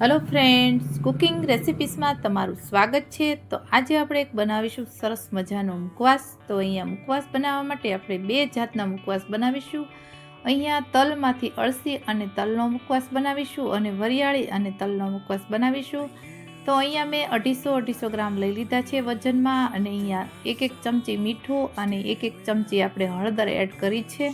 Hello friends cooking રેસિપીસમાં તમારું સ્વાગત છે. તો આજે આપણે એક બનાવીશું સરસ મજાનો મુખવાસ. તો અહીંયા મુખવાસ બનાવવા માટે આપણે બે જાતના મુખવાસ બનાવીશું. અહીંયા તલમાંથી અળસી અને તલનો મુખવાસ બનાવીશું અને વરિયાળી અને તલનો મુખવાસ બનાવીશું. તો અહીંયા મેં અઢીસો અઢીસો ગ્રામ લઈ લીધા છે વજનમાં અને અહીંયા એક એક ચમચી મીઠું અને એક એક ચમચી આપણે હળદર એડ કરી છે.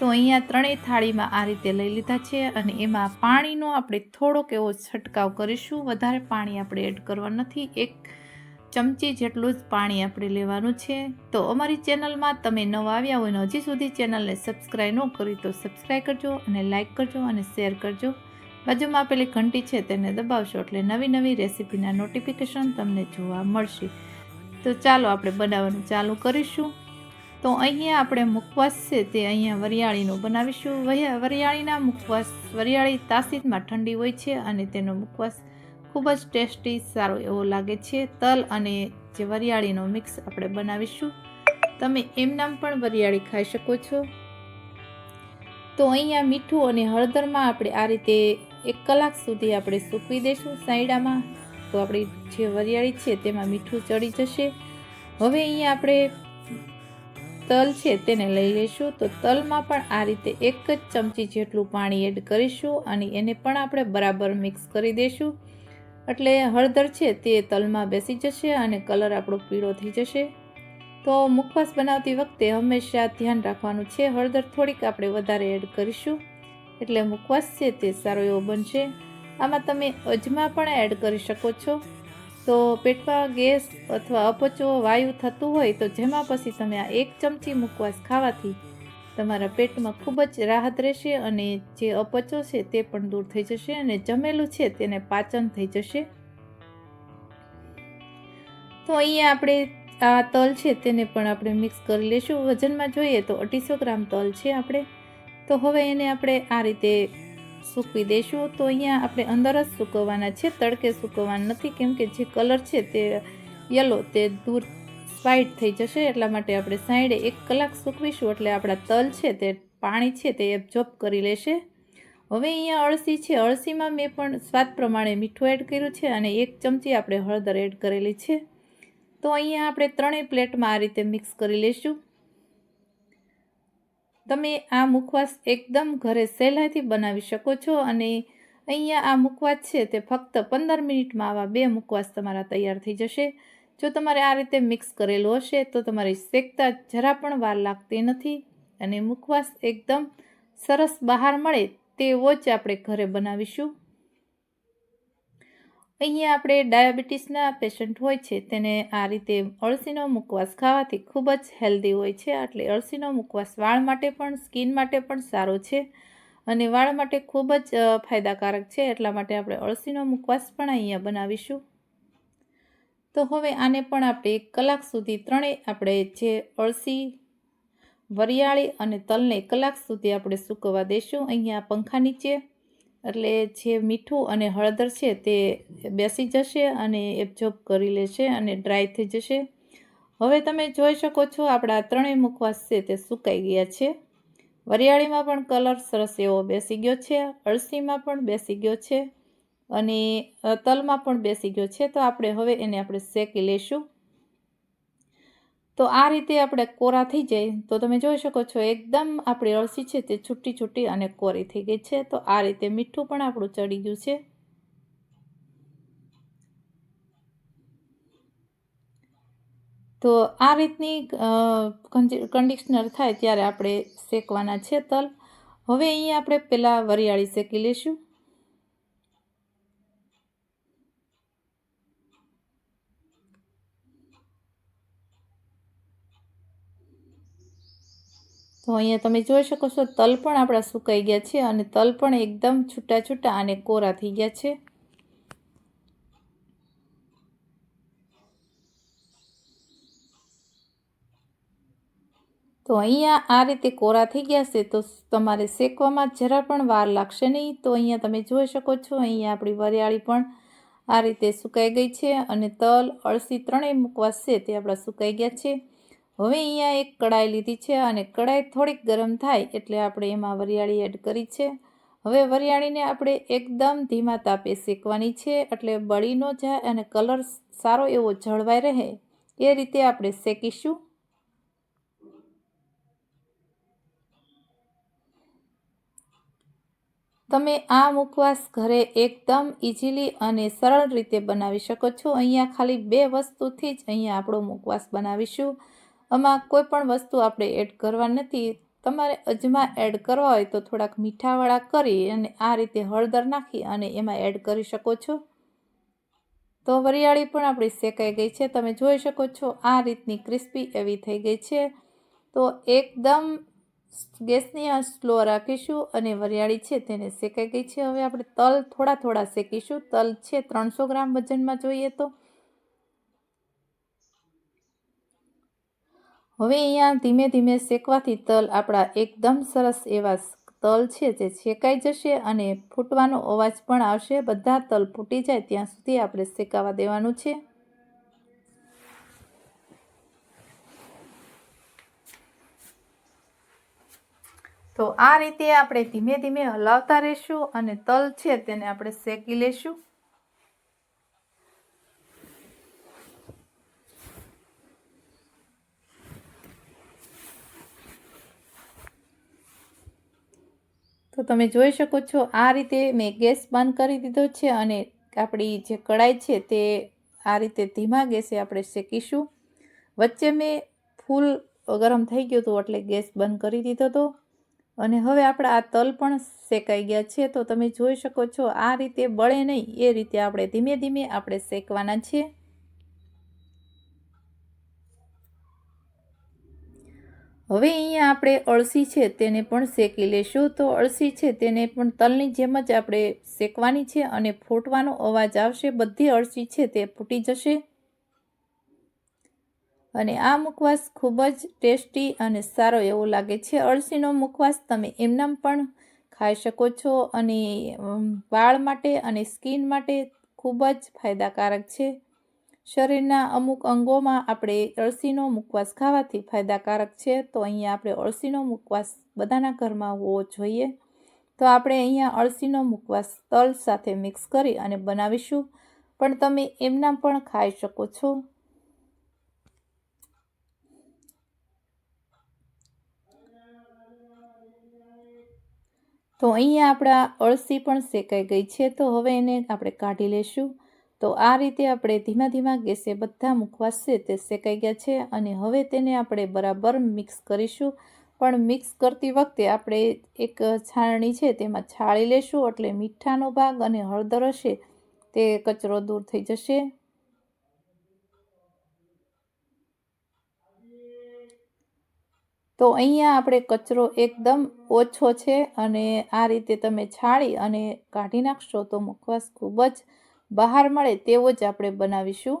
તો અહીંયા ત્રણેય થાળીમાં આ રીતે લઈ લીધા છે અને એમાં પાણીનો આપણે થોડોક એવો છંટકાવ કરીશું. વધારે પાણી આપણે એડ કરવા નથી. એક ચમચી જેટલું જ પાણી આપણે લેવાનું છે. તો અમારી ચેનલમાં તમે નવા આવ્યા હોય ને હજી સુધી ચેનલને સબસ્ક્રાઈબ ન કરી તો સબસ્ક્રાઈબ કરજો અને લાઇક કરજો અને શેર કરજો. બાજુમાં આપેલી ઘંટી છે તેને દબાવશો એટલે નવી નવી રેસીપીના નોટિફિકેશન તમને જોવા મળશે. તો ચાલો આપણે બનાવવાનું ચાલુ કરીશું. તો અહીંયા આપણે મુખવાસ છે તે અહીંયા વરિયાળીનું બનાવીશું. વરિયા- વરિયાળીના મુખવાસ, વરિયાળી તાસીરમાં ઠંડી હોય છે અને તેનો મુખવાસ ખૂબ જ ટેસ્ટી, સારો એવો લાગે છે. તલ અને જે વરિયાળીનો મિક્સ આપણે બનાવીશું. તમે એમનામ પણ વરિયાળી ખાઈ શકો છો. તો અહીંયા મીઠું અને હળદરમાં આપણે આ રીતે એક કલાક સુધી આપણે સૂકવી દઈશું સાયડામાં. તો આપણી જે વરિયાળી છે તેમાં મીઠું ચડી જશે. હવે અહીંયા આપણે તલ છે તેને લઈ લઈશું તો તલમાં પણ આ રીતે એક જ ચમચી જેટલું પાણી એડ કરીશું અને એને પણ આપણે બરાબર મિક્સ કરી દઈશું એટલે હળદર છે તે તલમાં બેસી જશે અને કલર આપણો પીળો થઈ જશે. તો મુખવાસ બનાવતી વખતે હંમેશા ધ્યાન રાખવાનું છે, હળદર થોડીક આપણે વધારે એડ કરીશું. એટલે મુખવાસ છે તે સારો એવો બનશે. આમાં તમે અજમા પણ એડ કરી શકો છો. તો પેટમાં ગેસ અથવા અપચો, વાયુ થતું હોય તો જેમાં પછી તમે આ એક ચમચી મુકવાસ ખાવાથી તમારા પેટમાં ખૂબ જ રાહત રહેશે અને જે અપચો છે તે પણ દૂર થઈ જશે અને જમેલું છે તેને પાચન થઈ જશે. તો અહીંયા આપણે આ તલ છે તેને પણ આપણે મિક્સ કરી લઈશું વજનમાં જોઈએ તો અઢીસો ગ્રામ તલ છે આપણે. તો હવે એને આપણે આ રીતે સૂકવી દઈશું તો અહીંયા આપણે અંદર જ સૂકવવાના છે, તડકે સૂકવવાના નથી, કેમ કે જે કલર છે તે યલો, તે દૂર વ્હાઈટ થઈ જશે, એટલા માટે આપણે સાઈડે એક કલાક સૂકવીશું, એટલે આપણા તલ છે તે પાણી છે તે એબ્ઝોર્બ કરી લેશે. હવે અહીંયા અળસી છે, અળસીમાં મેં પણ સ્વાદ પ્રમાણે મીઠું એડ કર્યું છે, અને એક ચમચી આપણે હળદર એડ કરેલી છે. તો અહીંયા આપણે ત્રણેય પ્લેટમાં આ રીતે મિક્સ કરી લઈશું તમે આ મુખવાસ એકદમ ઘરે સહેલાઈથી બનાવી શકો છો અને અહીંયા આ મુખવાસ છે તે ફક્ત પંદર મિનિટમાં આવા બે મુખવાસ તમારા તૈયાર થઈ જશે. જો તમારે આ રીતે મિક્સ કરેલું હશે તો તમારે શેકતા જરા પણ વાર લાગતી નથી અને મુખવાસ એકદમ સરસ બહાર મળે તેવો જ આપણે ઘરે બનાવીશું. અહીંયા આપણે ડાયાબિટીસના પેશન્ટ હોય છે, તેને આ રીતે અળસીનો મુકવાસ ખાવાથી ખૂબ જ હેલ્ધી હોય છે. એટલે અળસીનો મુકવાસ વાળ માટે પણ, સ્કિન માટે પણ સારો છે અને વાળ માટે ખૂબ જ ફાયદાકારક છે. એટલા માટે આપણે અળસીનો મુકવાસ પણ અહીંયા બનાવીશું. તો હવે આને પણ આપણે એક કલાક સુધી ત્રણેય આપણે જે અળસી, વરિયાળી અને તલને કલાક સુધી આપણે સૂકવવા દઈશું અહીંયા પંખા નીચે એટલે જે મીઠું અને હળદર છે તે બેસી જશે અને એબ્ઝોર્બ કરી લેશે અને ડ્રાય થઈ જશે. હવે તમે જોઈ શકો છો આપણા ત્રણેય મુખવાસ છે તે સુકાઈ ગયા છે. વરિયાળીમાં પણ કલર સરસ એવો બેસી ગયો છે, અળસીમાં પણ બેસી ગયો છે અને તલમાં પણ બેસી ગયો છે. તો આપણે હવે એને આપણે શેકી લઈશું. તો આ રીતે આપણે કોરા થઈ જાય. તો તમે જોઈ શકો છો, એકદમ આપણી અળસી છે તે છૂટી છૂટી અને કોરી થઈ ગઈ છે. તો આ રીતે મીઠું પણ આપણું ચડી ગયું છે. તો આ રીતની કન્ડિશનર થાય ત્યારે આપણે શેકવાના છે તલ. હવે અહીંયા આપણે પહેલાં વરિયાળી શેકી લઈશું તો અહીંયા તમે જોઈ શકો છો, તલ પણ આપણા સુકાઈ ગયા છે અને તલ પણ એકદમ છૂટા છૂટા અને કોરા થઈ ગયા છે. તો અહીંયા આ રીતે કોરા થઈ ગયા છે, તો તમારે શેકવામાં જરા પણ વાર લાગશે નહીં. તો અહીંયા તમે જોઈ શકો છો, અહીંયા આપણી વરિયાળી પણ આ રીતે સુકાઈ ગઈ છે અને તલ અળસી ત્રણેય મૂકવા છે તે આપણા સુકાઈ ગયા છે. હવે અહીંયા એક કડાઈ લીધી છે અને કડાઈ થોડીક ગરમ થાય એટલે આપણે એમાં વરિયાળી એડ કરી છે. હવે વરિયાળીને આપણે એકદમ ધીમા તાપે શેકવાની છે એટલે બળી ન જાય અને કલર સારો એવો જળવાઈ રહે એ રીતે આપણે શેકીશું. તમે આ મુખવાસ ઘરે એકદમ ઇઝીલી અને સરળ રીતે બનાવી શકો છો. અહીંયા ખાલી બે વસ્તુથી જ અહીંયા આપણો મુખવાસ બનાવીશું. આમાં કોઈ પણ વસ્તુ આપણે એડ કરવા નથી. તમારે અજમા એડ કરવા હોય તો થોડાક મીઠાવાળા કરી અને આ રીતે હળદર નાખી અને એમાં એડ કરી શકો છો. તો વરિયાળી પણ આપણી શેકાઈ ગઈ છે. તમે જોઈ શકો છો આ રીતની ક્રિસ્પી એવી થઈ ગઈ છે. તો એકદમ ગેસની આ સ્લો રાખીશું અને વરિયાળી છે તેને શેકાઈ ગઈ છે. હવે આપણે તલ થોડા થોડા શેકીશું. તલ છે ત્રણસો ગ્રામ વજનમાં જોઈએ તો. હવે અહીંયા ધીમે ધીમે શેકવાથી તલ આપણા એકદમ સરસ એવા તલ છે જે શેકાઈ જશે અને ફૂટવાનો અવાજ પણ આવશે. બધા તલ ફૂટી જાય ત્યાં સુધી આપણે શેકાવા દેવાનું છે. તો આ રીતે આપણે ધીમે ધીમે હલાવતા રહીશું અને તલ છે તેને આપણે શેકી લેશું. તો તમે જોઈ શકો છો, આ રીતે મેં ગેસ બંધ કરી દીધો છે અને આપણી જે કઢાઈ છે તે આ રીતે ધીમા ગેસે આપણે શેકીશું. વચ્ચે મેં ફૂલ ગરમ થઈ ગયું હતું એટલે ગેસ બંધ કરી દીધો હતો. અને હવે આપણે આ તલ પણ શેકાઈ ગયા છે, તો તમે જોઈ શકો છો આ રીતે બળે નહીં, એ રીતે આપણે ધીમે ધીમે આપણે શેકવાના છીએ. હવે અહીંયા આપણે અળસી છે તેને પણ શેકી લેશું. તો અળસી છે તેને પણ તલની જેમ જ આપણે શેકવાની છે અને ફૂટવાનો અવાજ આવશે. બધી અળસી છે તે ફૂટી જશે. અને આ મુખવાસ ખૂબ જ ટેસ્ટી અને સારો એવો લાગે છે. અળસીનો મુખવાસ તમે એમનામ પણ ખાઈ શકો છો અને વાળ માટે અને સ્કિન માટે ખૂબ જ ફાયદાકારક છે. શરીરના અમુક અંગોમાં આપણે અળસીનો મુકવાસ ખાવાથી ફાયદાકારક છે. તો અહીંયા આપણે અળસીનો મુકવાસ બધાના ઘરમાં હોવો જોઈએ. તો આપણે અહીંયા અળસીનો મુકવાસ તલ સાથે મિક્સ કરી અને બનાવીશું. પણ તમે એમના પણ ખાઈ શકો છો. તો અહીંયા આપણા અળસી પણ શેકાઈ ગઈ છે. તો હવે એને આપણે કાઢી લઈશું તો આ રીતે આપણે ધીમા ધીમા ગેસે બધા મુખવાસ તે શેકાઈ ગયા છે અને હવે તેને આપણે બરાબર મિક્સ કરીશું. પણ મિક્સ કરતી વખતે આપણે એક છાણણી છે તેમાં છાળી લેશું એટલે મીઠાનો ભાગ અને હળદર હશે તે કચરો દૂર થઈ જશે. તો અહીંયા આપણે કચરો એકદમ ઓછો છે અને આ રીતે તમે છાળી અને કાઢી નાખશો તો મુખવાસ ખૂબ જ બહાર મળે તેવો જ આપણે બનાવીશું.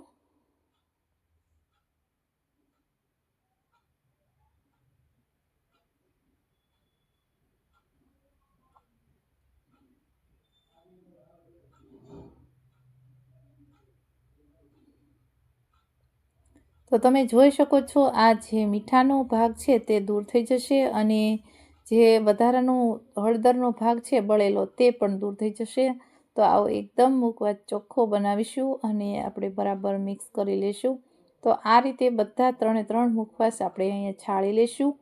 તો તમે જોઈ શકો છો, આ જે મીઠાનો ભાગ છે તે દૂર થઈ જશે અને જે વધારાનો હળદરનો ભાગ છે બળેલો તે પણ દૂર થઈ જશે. તો આવો એકદમ મુખવાસ ચોખ્ખો બનાવીશું અને આપણે બરાબર મિક્સ કરી લઈશું તો આ રીતે બધા ત્રણે ત્રણ મુખવાસ આપણે અહીંયા છાળી લઈશું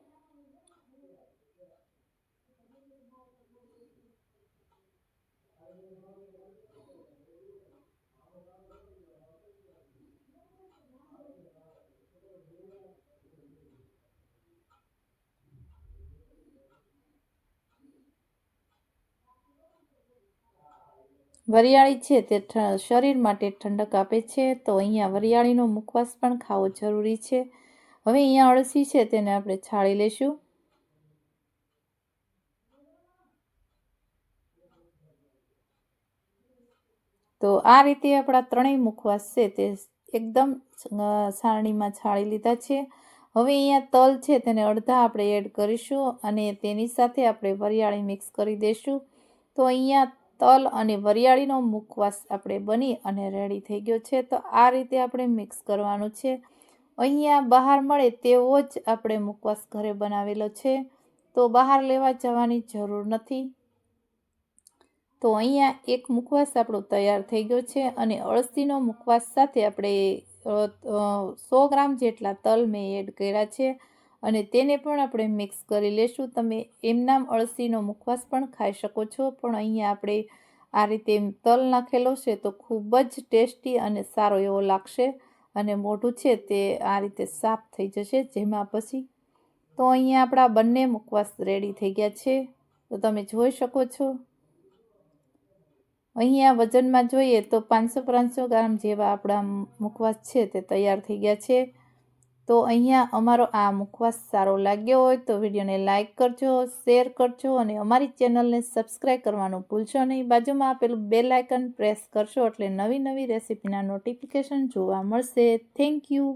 વરિયાળી છે તે શરીર માટે ઠંડક આપે છે, તો અહીંયા વરિયાળીનો મુખવાસ પણ ખાવો જરૂરી છે. હવે અહીંયા અળસી છે તેને આપણે છાળી લઈશું તો આ રીતે આપણા ત્રણેય મુખવાસ છે તે એકદમ સારણીમાં છાળી લીધા છે. હવે અહીંયા તલ છે તેને અડધા આપણે એડ કરીશું અને તેની સાથે આપણે વરિયાળી મિક્સ કરી દઈશું તો અહીંયા તલ અને વરિયાળીનો મુખવાસ આપણે બની અને રેડી થઈ ગયો છે. તો આ રીતે આપણે મિક્સ કરવાનું છે. અહીંયા બહાર મળે તેવો જ આપણે મુખવાસ ઘરે બનાવેલો છે. તો બહાર લેવા જવાની જરૂર નથી. તો અહીંયા એક મુખવાસ આપણો તૈયાર થઈ ગયો છે અને અળસીનો મુખવાસ સાથે આપણે સો ગ્રામ જેટલા તલ મેં એડ કર્યા છે. અને તેને પણ આપણે મિક્સ કરી લેશું. તમે એમનામ અળસીનો મુખવાસ પણ ખાઈ શકો છો. પણ અહીંયા આપણે આ રીતે તલ નાખેલો છે તો ખૂબ જ ટેસ્ટી અને સારો એવો લાગશે. અને મોઢું છે તે આ રીતે સાફ થઈ જશે જેમાં પછી તો અહીંયા આપણા બંને મુખવાસ રેડી થઈ ગયા છે. તો તમે જોઈ શકો છો. અહીંયા વજનમાં જોઈએ તો પાંચસો પાંચસો ગ્રામ જેવા આપણા મુખવાસ છે તે તૈયાર થઈ ગયા છે. તો અહીંયા અમારો આ મુખવાસ સારો લાગ્યો હોય તો વિડીયોને લાઇક કરજો, શેર કરજો અને અમારી ચેનલને સબસ્ક્રાઈબ કરવાનું ભૂલશો નહીં. બાજુમાં આપેલું બેલ આઇકન પ્રેસ કરશો એટલે નવી નવી રેસીપીના નોટિફિકેશન જોવા મળશે. Thank you.